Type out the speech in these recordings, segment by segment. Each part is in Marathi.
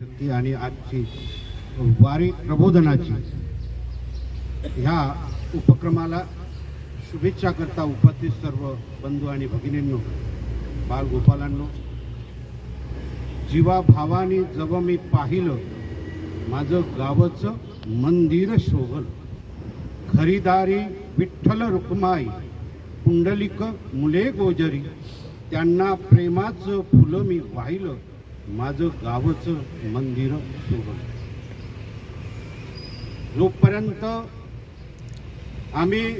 शक्ती आणि आजची वारी प्रबोधनाची ह्या उपक्रमाला शुभेच्छा करता उपस्थित सर्व बंधू आणि भगिनींनो बालगोपालांनो जीवा भावानी जव मी पाहिलं माझं गावचं मंदिर शोभल. खरीदारी विठ्ठल रुक्माई पुंडलिक मुले गोजरी त्यांना प्रेमाचं फुलं मी वाहिलं. माझं गावचं मंदिर सोडलं जोपर्यंत आम्ही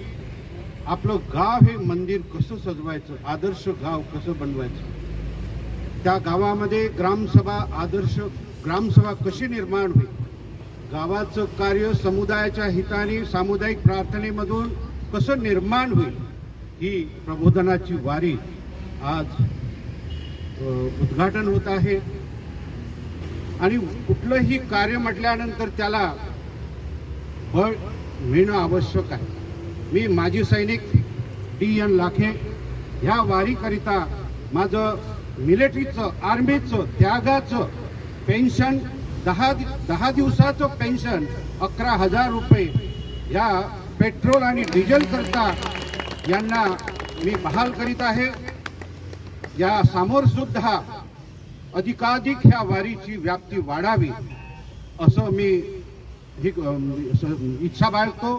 आपलं गाव हे मंदिर कसं सजवायचं आदर्श गाव कसं बनवायचं त्या गावामध्ये ग्रामसभा आदर्श ग्रामसभा कशी निर्माण होईल? गावाचं कार्य समुदायाच्या हिताने सामुदायिक प्रार्थनेमधून कसं निर्माण होईल? ही प्रबोधनाची वारी आज उद्घाटन होत आहे. आणि कुठलंही कार्य म्हटल्यानंतर त्याला बळ मिळणं आवश्यक आहे. मी माजी सैनिक डी एन लाखे ह्या वारीकरिता माझं मिलिटरीचं आर्मीचं त्यागाचं पेन्शन दहा दहा दिवसाचं पेन्शन अकरा हजार रुपये या पेट्रोल आणि डिझेल करता यांना मी बहाल करीत आहे. या समोर सुद्धा अधिकाधिक ह्या वारीची व्याप्ती वाढावी असं मी ही इच्छा बाळगतो.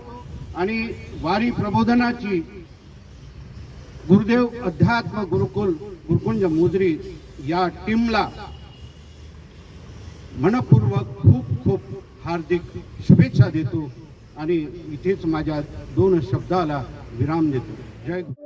आणि वारी प्रबोधनाची गुरुदेव अध्यात्म गुरुकुल गुरुकुंज मोजरी या टीमला मनपूर्वक खूप खूप हार्दिक शुभेच्छा देतो. आणि इथेच माझ्या दोन शब्दाला विराम देतो. जय गुरु.